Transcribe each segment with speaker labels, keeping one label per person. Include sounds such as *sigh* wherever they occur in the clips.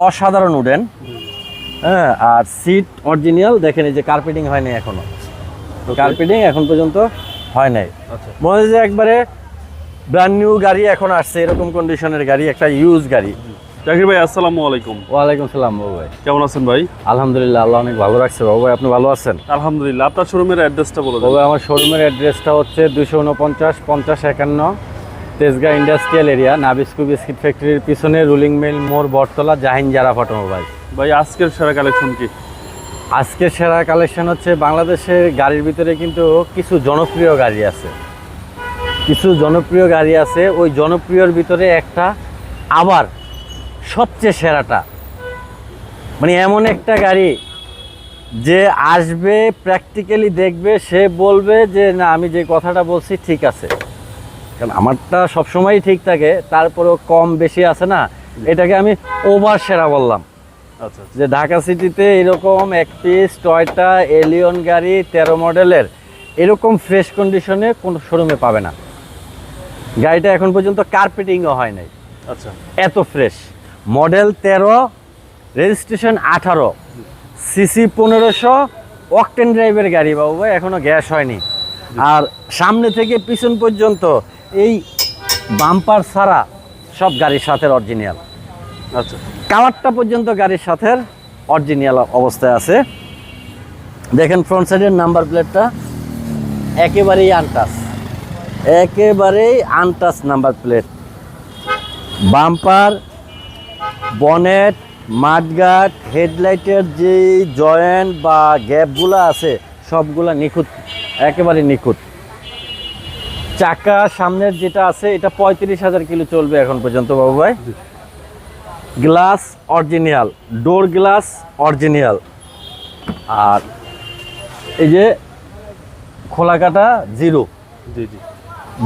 Speaker 1: অসাধারণ উডেন। হ্যাঁ আর seat original দেখেন এই যে কার্পেটিং হয়নি এখনও। কার্পেটিং এখন পর্যন্ত হয় নাই।
Speaker 2: আচ্ছা।
Speaker 1: মনে হয় যে একবারে ব্র্যান্ড নিউ গাড়ি এখন আসছে এরকম কন্ডিশনের গাড়ি একটা ইউজ গাড়ি।
Speaker 2: জাকির ভাই আসসালামু আলাইকুম।
Speaker 1: ওয়ালাইকুম সালাম বাবু ভাই।
Speaker 2: কেমন আছেন ভাই?
Speaker 1: আলহামদুলিল্লাহ আল্লাহ অনেক ভালো রাখছে। বাবু ভাই আপনি ভালো আছেন?
Speaker 2: আলহামদুলিল্লাহ আপনার শোরুমের অ্যাড্রেসটা বলে
Speaker 1: বাবু আমার শোরুমের অ্যাড্রেসটা হচ্ছে দুশো উনপঞ্চাশ পঞ্চাশ একান্ন Tejgaon industrial area Nabisco biscuit ফ্যাক্টরির পিছনে রুলিং মিল মোড় বটতলা জাহিন জারা অটোমোবাইল
Speaker 2: ভাই আজকের সেরা কালেকশন কি?
Speaker 1: আজকের সেরা কালেকশন হচ্ছে বাংলাদেশের গাড়ির ভিতরে কিন্তু কিছু জনপ্রিয় গাড়ি আছে। কিছু জনপ্রিয় গাড়ি আছে ওই জনপ্রিয়র ভিতরে একটা আবার সবচেয়ে সেরাটা। মানে এমন একটা গাড়ি যে আসবে প্র্যাকটিক্যালি দেখবে সে বলবে যে না আমি যে কথাটা বলছি ঠিক আছে। কারণ আমারটা সবসময়ই ঠিক থাকে তারপরেও কম বেশি আছে না। এটাকে আমি ওভার সেরা বললাম।
Speaker 2: আচ্ছা
Speaker 1: যে ঢাকা সিটিতে এরকম এক পিস টয়টা এলিয়ন গাড়ি তেরো মডেলের এরকম ফ্রেশ কন্ডিশনে কোনো শোরুমে পাবে না। গাড়িটা এখন পর্যন্ত কার্পেটিংও হয় নাই।
Speaker 2: আচ্ছা।
Speaker 1: এত ফ্রেশ মডেল তেরো রেজিস্ট্রেশন আঠারো। সিসি পনেরোশো অকটেন ড্রাইভের গাড়ি বাবু ভাই এখনও গ্যাস হয়নি। আর সামনে থেকে পিছন পর্যন্ত এই বাম্পার ছাড়া সব গাড়ির সাথে অরিজিনাল
Speaker 2: আচ্ছা।
Speaker 1: কালারটা পর্যন্ত গাড়ির সাথে অরিজিনাল অবস্থায় আছে। দেখেন ফ্রন্ট সাইডের নাম্বার প্লেটটা একেবারেই আনটাস একেবারেই untouched number plate bumper bonnet মাঠগাট হেডলাইটের যে জয়েন্ট বা গ্যাপগুলো আছে সবগুলা নিখুঁত। একেবারে নিখুঁত। চাকা সামনের যেটা আছে এটা পঁয়ত্রিশ হাজার কিলো চলবে এখন পর্যন্ত বাবু ভাই। Glass original door glass original. আর এই যে খোলা কাটা জিরো।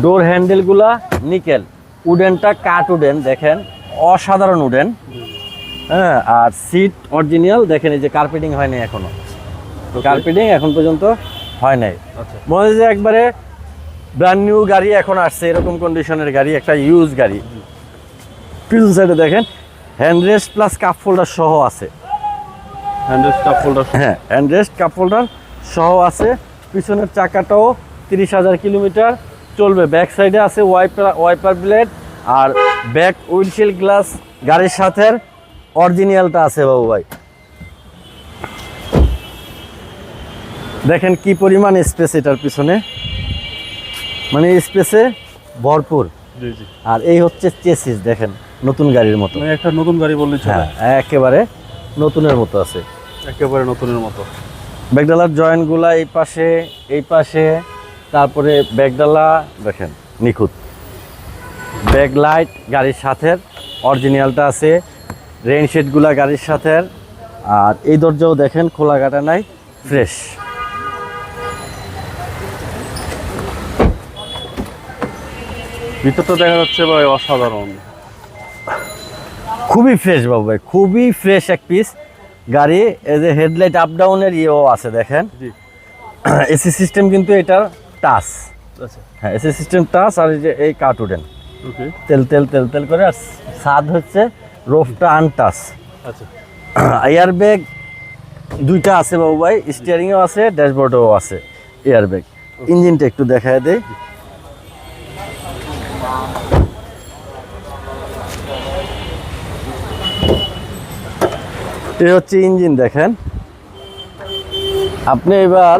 Speaker 1: ডোর হ্যান্ডেলগুলা নিকেল। উডেনটা কাট উডেন দেখেন অসাধারণ উডেন। হ্যাঁ আর সিট অরিজিনাল দেখেন এই যে কার্পেটিং হয়নি এখনও। কার্পেটিং এখন পর্যন্ত হয় নাই।
Speaker 2: আচ্ছা।
Speaker 1: মনে হয় যে একবারে ব্র্যান্ড নিউ গাড়ি এখন আসছে এরকম কন্ডিশনের গাড়ি একটা ইউজ গাড়ি। পিছন সাইডে দেখেন হ্যান্ডরেস্ট প্লাস কাপ ফোল্ডার সহ আছে।
Speaker 2: হ্যান্ডরেস্ট স্টাফ ফোল্ডার
Speaker 1: হ্যাঁ হ্যান্ডরেস্ট কাপ হোল্ডার সহ আছে। পিছনের চাকাটাও তিরিশ হাজার কিলোমিটার চলবে। ব্যাক সাইডে আছে ওয়াইপার ওয়াইপার ব্লেড আর ব্যাক উইন্ডশিল্ড গ্লাস গাড়ির সাথে অরিজিনালটা আছে বাবু ভাই। দেখেন কি পরিমাণ স্পেস এটার পিছনে। মানে স্পেসে ভরপুর। আর এই হচ্ছে চেসিস দেখেন নতুন গাড়ির মতো।
Speaker 2: মানে একটা নতুন গাড়ি বললে চলে।
Speaker 1: হ্যাঁ একেবারে নতুনের মতো আছে।
Speaker 2: একেবারে নতুনের মতো।
Speaker 1: ব্যাগডালার জয়েন্টগুলা এই পাশে এই পাশে তারপরে ব্যাগডালা দেখেন নিখুঁত। ব্যাক লাইট গাড়ির সাথে অরিজিনালটা আছে। রেইন শেডগুলা গাড়ির সাথে। আর এই দরজাও দেখেন খোলা কাটা নাই ফ্রেশ।
Speaker 2: ভিতরটা দেখা যাচ্ছে ভাই অসাধারণ।
Speaker 1: খুবই ফ্রেশ বাবু ভাই খুবই ফ্রেশ এক পিস গাড়ি এই যে হেডলাইট আপ ডাউনের ইয়েও আছে দেখেন। এসি সিস্টেম *clears throat* কিন্তু এটার টাচ।
Speaker 2: আচ্ছা।
Speaker 1: হ্যাঁ এসি সিস্টেম টাচ আর এই যে এই কার্টুডেন
Speaker 2: ওকে।
Speaker 1: তেল তেল তেল তেল করে আর স্বাদ হচ্ছে রোফটা আনটাস
Speaker 2: আচ্ছা। *clears throat*
Speaker 1: এয়ার ব্যাগ দুইটা আছে বাবু ভাই স্টিয়ারিংও আছে ড্যাশবোর্ডও আছে এয়ার ব্যাগ ইঞ্জিনটা একটু দেখায় দেই। এই হচ্ছে ইঞ্জিন দেখেন। আপনি এবার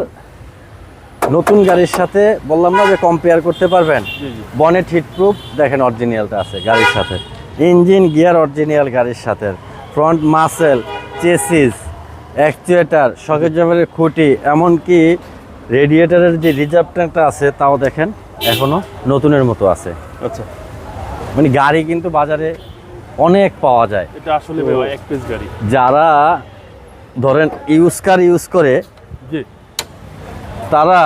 Speaker 1: নতুন গাড়ির সাথে বললাম না যে কম্পেয়ার করতে পারবেন? বনেট হিটপ্রুফ দেখেন অরিজিনালটা আছে গাড়ির সাথে। ইঞ্জিন গিয়ার অরিজিনাল গাড়ির সাথে। ফ্রন্ট মাসেল চেসিস অ্যাকচুয়েটার শকের জমের খুঁটি এমনকি রেডিয়েটারের যে রিজার্ভ ট্যাঙ্কটা আছে তাও দেখেন এখনও নতুনের মতো আছে।
Speaker 2: আচ্ছা।
Speaker 1: মানে গাড়ি কিন্তু বাজারে অনেক পাওয়া যায়।
Speaker 2: এটা আসলে এক পিস গাড়ি।
Speaker 1: যারা ধরেন ইউজ কার ইউজ করে
Speaker 2: জি।
Speaker 1: তারা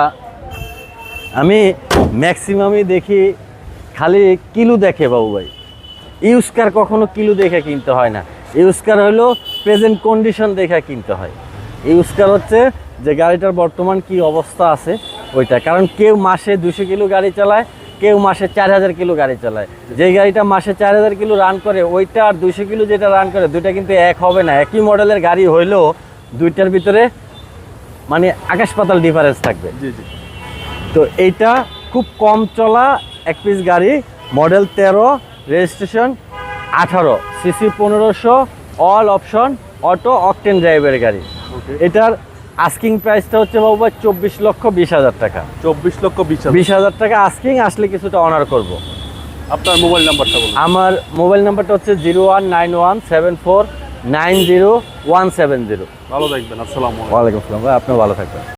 Speaker 1: আমি ম্যাক্সিমামই দেখি খালি কিলো দেখে বাবু ভাই। ইউজকার কখনো কিলো দেখে কিনতে হয় না। ইউজকার হলো প্রেজেন্ট কন্ডিশন দেখে কিনতে হয়। ইউজকার হচ্ছে যে গাড়িটার বর্তমান কি অবস্থা আছে ওইটা। কারণ কেউ মাসে দুশো কিলো গাড়ি চালায় কেউ মাসে চার হাজার কিলো গাড়ি চালায়। যে গাড়িটা মাসে চার হাজার কিলো রান করে ওইটা আর দুইশো কিলো যেটা রান করে দুইটা কিন্তু এক হবে না। একই মডেলের গাড়ি হইলেও দুইটার ভিতরে মানে আকাশ পাতাল ডিফারেন্স থাকবে।
Speaker 2: জি জি।
Speaker 1: তো এইটা খুব কম চলা এক পিস গাড়ি মডেল তেরো রেজিস্ট্রেশন আঠারো সিসি পনেরোশো অল অপশন অটো অকটেন ড্রাইভের গাড়ি। এটার আস্কিং প্রাইসটা হচ্ছে বাবু চব্বিশ লক্ষ বিশ হাজার টাকা।
Speaker 2: চব্বিশ লক্ষ বিশ হাজার।
Speaker 1: বিশ হাজার টাকা আস্কিং আসলে কিছুটা অনার করব।
Speaker 2: আপনার মোবাইল নাম্বারটা বলুন।
Speaker 1: আমার মোবাইল নাম্বারটা হচ্ছে zero one nine one seven four nine zero one seven zero
Speaker 2: ভালো থাকবেন আসসালামু আলাইকুম।
Speaker 1: ওয়ালাইকুম আসসালাম ভাই আপনিও ভালো থাকবেন।